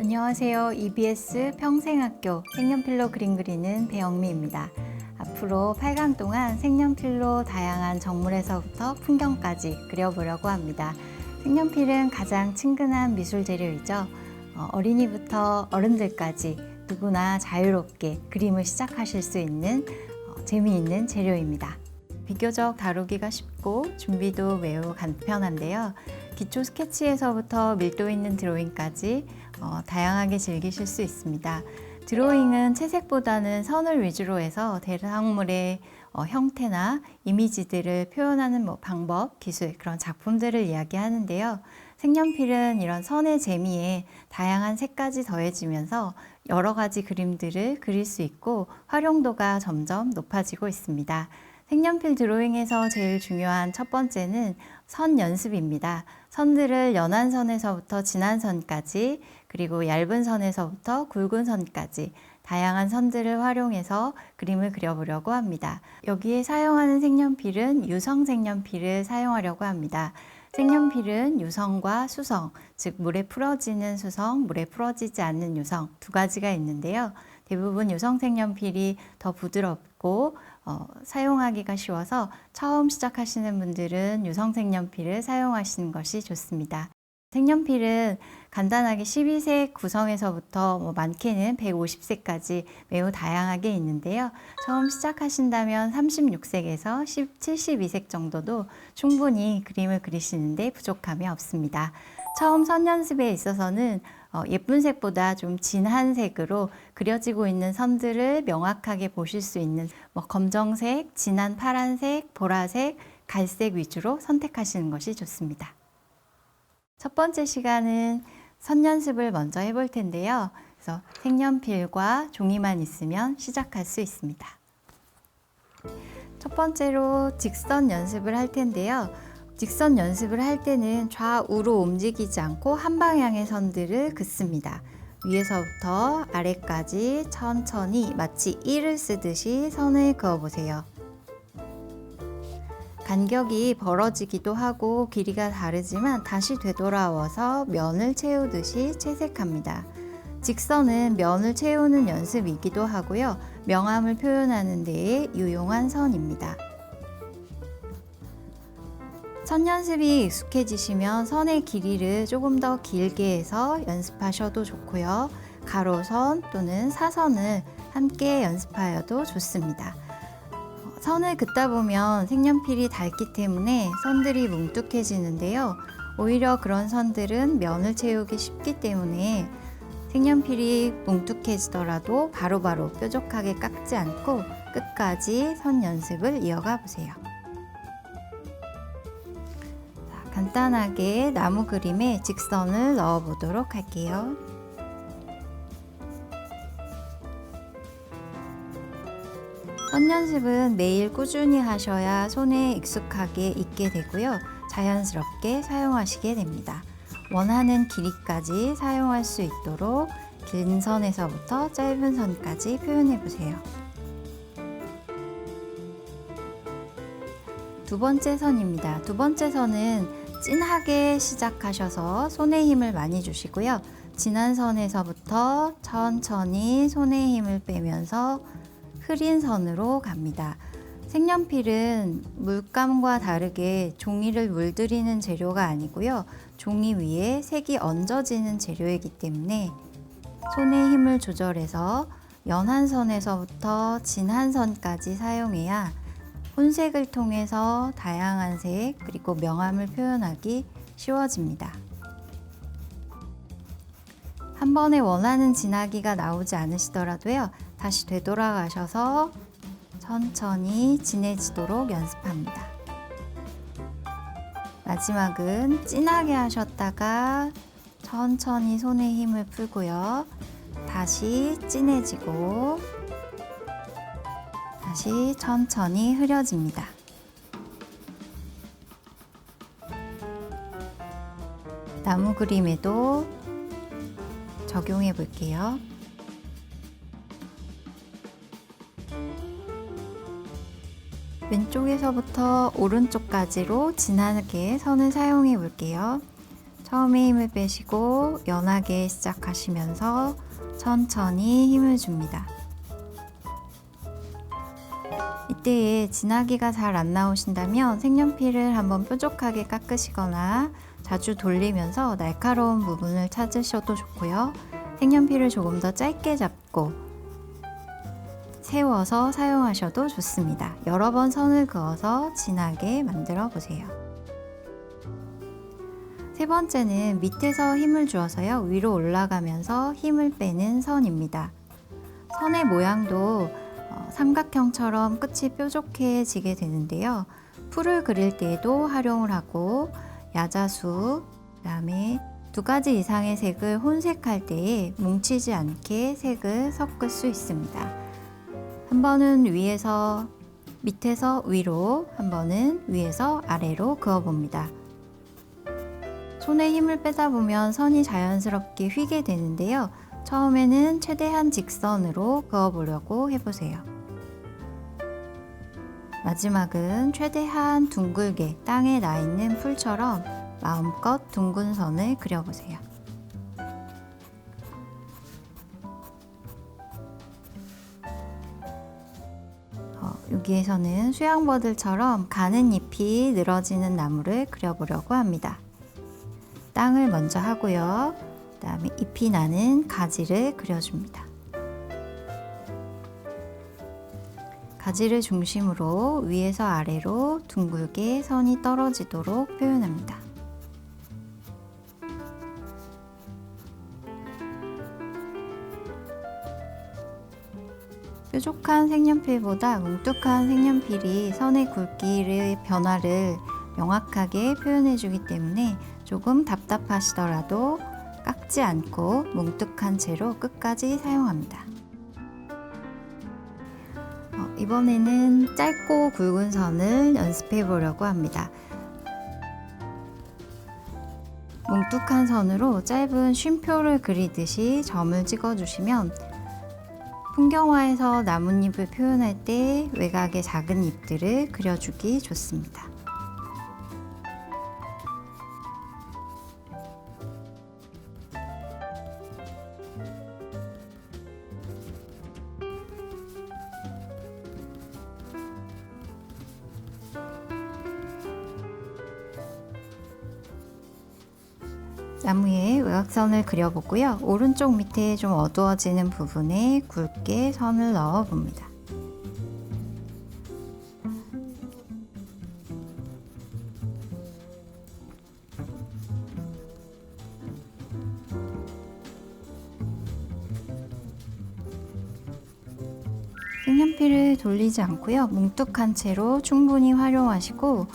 안녕하세요. EBS 평생학교 색연필로 그림 그리는 배영미입니다. 앞으로 8강 동안 색연필로 다양한 정물에서부터 풍경까지 그려보려고 합니다. 색연필은 가장 친근한 미술 재료이죠. 어, 어린이부터 어른들까지 누구나 자유롭게 그림을 시작하실 수 있는 어, 재미있는 재료입니다. 비교적 다루기가 쉽고 준비도 매우 간편한데요. 기초 스케치에서부터 밀도 있는 드로잉까지 어, 다양하게 즐기실 수 있습니다. 드로잉은 채색보다는 선을 위주로 해서 대상물의 어, 형태나 이미지들을 표현하는 뭐 방법, 기술 그런 작품들을 이야기하는데요. 색연필은 이런 선의 재미에 다양한 색까지 더해지면서 여러 가지 그림들을 그릴 수 있고 활용도가 점점 높아지고 있습니다. 색연필 드로잉에서 제일 중요한 첫 번째는 선 연습입니다. 선들을 연한 선에서부터 진한 선까지 그리고 얇은 선에서부터 굵은 선까지 다양한 선들을 활용해서 그림을 그려보려고 합니다. 여기에 사용하는 색연필은 유성 색연필을 사용하려고 합니다. 색연필은 유성과 수성, 즉 물에 풀어지는 수성, 물에 풀어지지 않는 유성 두 가지가 있는데요. 대부분 유성 색연필이 더 부드럽고 어, 사용하기가 쉬워서 처음 시작하시는 분들은 유성 색연필을 사용하시는 것이 좋습니다. 색연필은 간단하게 12색 구성에서부터 뭐 많게는 150색까지 매우 다양하게 있는데요. 처음 시작하신다면 36색에서 72색 정도도 충분히 그림을 그리시는데 부족함이 없습니다. 처음 선 연습에 있어서는 어, 예쁜 색보다 좀 진한 색으로 그려지고 있는 선들을 명확하게 보실 수 있는 뭐 검정색, 진한 파란색, 보라색, 갈색 위주로 선택하시는 것이 좋습니다. 첫 번째 시간은 선 연습을 먼저 해볼 텐데요. 그래서 색연필과 종이만 있으면 시작할 수 있습니다. 첫 번째로 직선 연습을 할 텐데요. 직선 연습을 할 때는 좌우로 움직이지 않고 한 방향의 선들을 긋습니다. 위에서부터 아래까지 천천히 마치 일을 쓰듯이 선을 그어보세요. 간격이 벌어지기도 하고 길이가 다르지만 다시 되돌아와서 면을 채우듯이 채색합니다. 직선은 면을 채우는 연습이기도 하고요. 명암을 표현하는 데에 유용한 선입니다. 선 연습이 익숙해지시면 선의 길이를 조금 더 길게 해서 연습하셔도 좋고요. 가로선 또는 사선을 함께 연습하여도 좋습니다. 선을 긋다 보면 색연필이 닳기 때문에 선들이 뭉툭해지는데요. 오히려 그런 선들은 면을 채우기 쉽기 때문에 색연필이 뭉툭해지더라도 바로바로 뾰족하게 깎지 않고 끝까지 선 연습을 이어가 보세요. 간단하게 나무 그림에 직선을 넣어 보도록 할게요. 선 연습은 매일 꾸준히 하셔야 손에 익숙하게 익게 되고요. 자연스럽게 사용하시게 됩니다. 원하는 길이까지 사용할 수 있도록 긴 선에서부터 짧은 선까지 표현해 보세요. 두 번째 선입니다. 두 번째 선은 진하게 시작하셔서 손에 힘을 많이 주시고요. 진한 선에서부터 천천히 손에 힘을 빼면서 흐린 선으로 갑니다. 색연필은 물감과 다르게 종이를 물들이는 재료가 아니고요. 종이 위에 색이 얹어지는 재료이기 때문에 손의 힘을 조절해서 연한 선에서부터 진한 선까지 사용해야 혼색을 통해서 다양한 색 그리고 명암을 표현하기 쉬워집니다. 한 번에 원하는 진하기가 나오지 않으시더라도요. 다시 되돌아가셔서 천천히 진해지도록 연습합니다. 마지막은 진하게 하셨다가 천천히 손에 힘을 풀고요. 다시 진해지고 다시 천천히 흐려집니다. 나무 그림에도 적용해 볼게요. 왼쪽에서부터 오른쪽까지로 진하게 선을 사용해 볼게요. 처음에 힘을 빼시고 연하게 시작하시면서 천천히 힘을 줍니다. 이때에 진하기가 잘 안 나오신다면 색연필을 한번 뾰족하게 깎으시거나 자주 돌리면서 날카로운 부분을 찾으셔도 좋고요. 색연필을 조금 더 짧게 잡고 세워서 사용하셔도 좋습니다. 여러 번 선을 그어서 진하게 만들어 보세요. 세 번째는 밑에서 힘을 주어서요. 위로 올라가면서 힘을 빼는 선입니다. 선의 모양도 어, 삼각형처럼 끝이 뾰족해지게 되는데요. 풀을 그릴 때에도 활용을 하고 야자수, 그다음에 두 가지 이상의 색을 혼색할 때에 뭉치지 않게 색을 섞을 수 있습니다. 한 번은 위에서 밑에서 위로, 한 번은 위에서 아래로 그어봅니다. 손에 힘을 빼다 보면 선이 자연스럽게 휘게 되는데요. 처음에는 최대한 직선으로 그어보려고 해보세요. 마지막은 최대한 둥글게 땅에 나 있는 풀처럼 마음껏 둥근 선을 그려보세요. 어, 여기에서는 수양버들처럼 가는 잎이 늘어지는 나무를 그려보려고 합니다. 땅을 먼저 하고요. 그 다음에 잎이 나는 가지를 그려줍니다. 가지를 중심으로 위에서 아래로 둥글게 선이 떨어지도록 표현합니다. 뾰족한 색연필보다 뭉툭한 색연필이 선의 굵기의 변화를 명확하게 표현해주기 때문에 조금 답답하시더라도 깎지 않고 뭉툭한 채로 끝까지 사용합니다. 어, 이번에는 짧고 굵은 선을 연습해 보려고 합니다. 뭉툭한 선으로 짧은 쉼표를 그리듯이 점을 찍어 주시면 풍경화에서 나뭇잎을 표현할 때 외곽의 작은 잎들을 그려주기 좋습니다. 나무에 외곽선을 그려보고요. 오른쪽 밑에 좀 어두워지는 부분에 굵게 선을 넣어 봅니다. 색연필을 돌리지 않고요. 뭉툭한 채로 충분히 활용하시고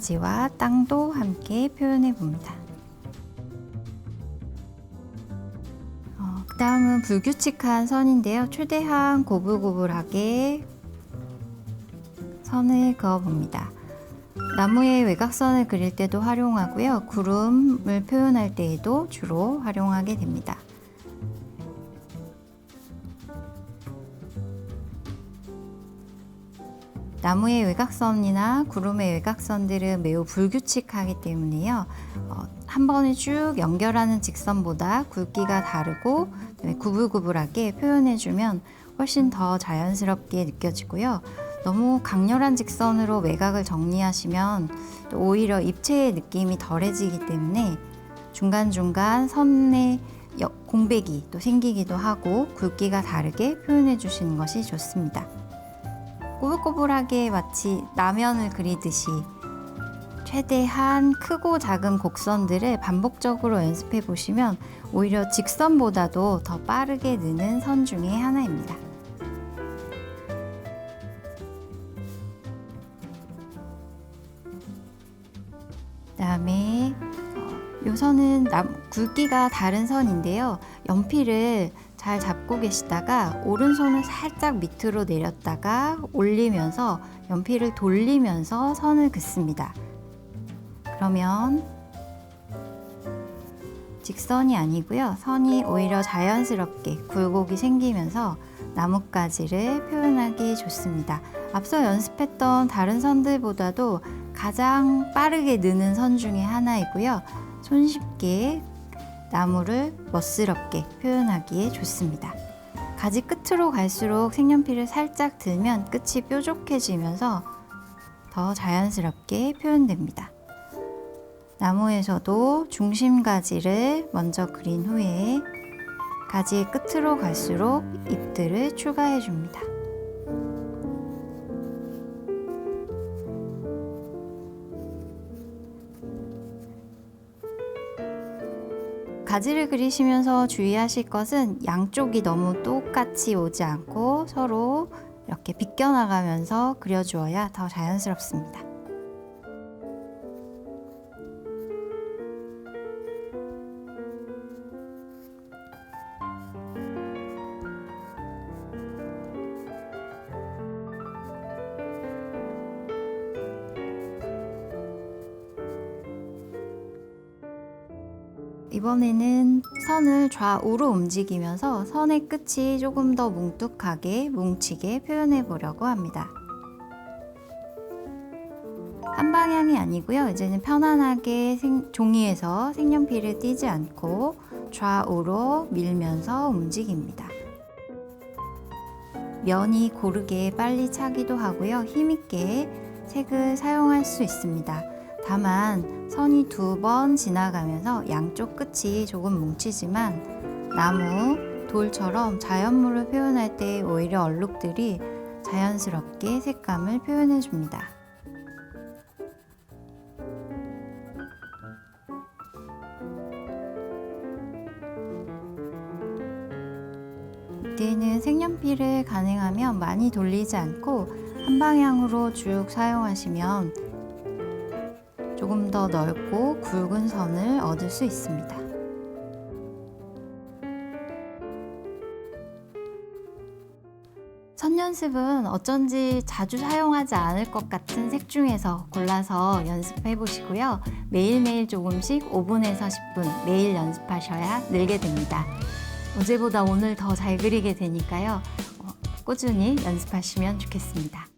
가지와 땅도 함께 표현해 봅니다. 어, 그 다음은 불규칙한 선인데요. 최대한 고불고불하게 선을 그어 봅니다. 나무의 외곽선을 그릴 때도 활용하고요. 구름을 표현할 때에도 주로 활용하게 됩니다. 나무의 외곽선이나 구름의 외곽선들은 매우 불규칙하기 때문에요. 어, 한 번에 쭉 연결하는 직선보다 굵기가 다르고 구불구불하게 표현해주면 훨씬 더 자연스럽게 느껴지고요. 너무 강렬한 직선으로 외곽을 정리하시면 오히려 입체의 느낌이 덜해지기 때문에 중간중간 선의 공백이 또 생기기도 하고 굵기가 다르게 표현해 주시는 것이 좋습니다. 꼬불꼬불하게 마치 라면을 그리듯이 최대한 크고 작은 곡선들을 반복적으로 연습해 보시면 오히려 직선보다도 더 빠르게 느는 선 중에 하나입니다. 그다음에 어, 요 선은 남, 굵기가 다른 선인데요. 연필을 잘 잡고 계시다가 오른손을 살짝 밑으로 내렸다가 올리면서 연필을 돌리면서 선을 긋습니다. 그러면 직선이 아니고요. 선이 오히려 자연스럽게 굴곡이 생기면서 나뭇가지를 표현하기 좋습니다. 앞서 연습했던 다른 선들보다도 가장 빠르게 느는 선 중에 하나이고요. 손쉽게 나무를 멋스럽게 표현하기에 좋습니다. 가지 끝으로 갈수록 색연필을 살짝 들면 끝이 뾰족해지면서 더 자연스럽게 표현됩니다. 나무에서도 중심 가지를 먼저 그린 후에 가지의 끝으로 갈수록 잎들을 추가해 줍니다. 가지를 그리시면서 주의하실 것은 양쪽이 너무 똑같이 오지 않고 서로 이렇게 비껴나가면서 그려주어야 더 자연스럽습니다. 이번에는 선을 좌우로 움직이면서 선의 끝이 조금 더 뭉툭하게 뭉치게 표현해 보려고 합니다. 한 방향이 아니고요. 이제는 편안하게 생- 종이에서 색연필을 띄지 않고 좌우로 밀면서 움직입니다. 면이 고르게 빨리 차기도 하고요. 힘있게 색을 사용할 수 있습니다. 다만 선이 두 번 지나가면서 양쪽 끝이 조금 뭉치지만 나무, 돌처럼 자연물을 표현할 때 오히려 얼룩들이 자연스럽게 색감을 표현해 줍니다. 이때는 색연필을 가능하면 많이 돌리지 않고 한 방향으로 쭉 사용하시면 조금 더 넓고 굵은 선을 얻을 수 있습니다. 선 연습은 어쩐지 자주 사용하지 않을 것 같은 색 중에서 골라서 연습해 보시고요. 매일매일 조금씩 5분에서 10분 매일 연습하셔야 늘게 됩니다. 어제보다 오늘 더 잘 그리게 되니까요. 어, 꾸준히 연습하시면 좋겠습니다.